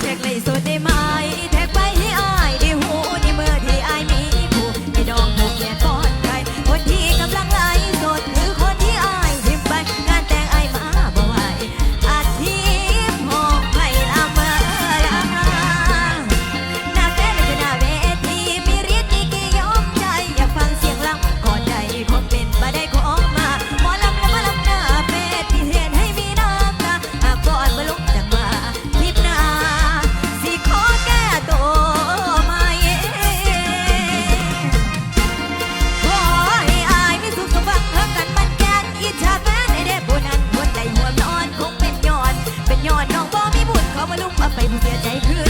เจกเลยโซเด มาลุกมาไป็นเสียใจคือ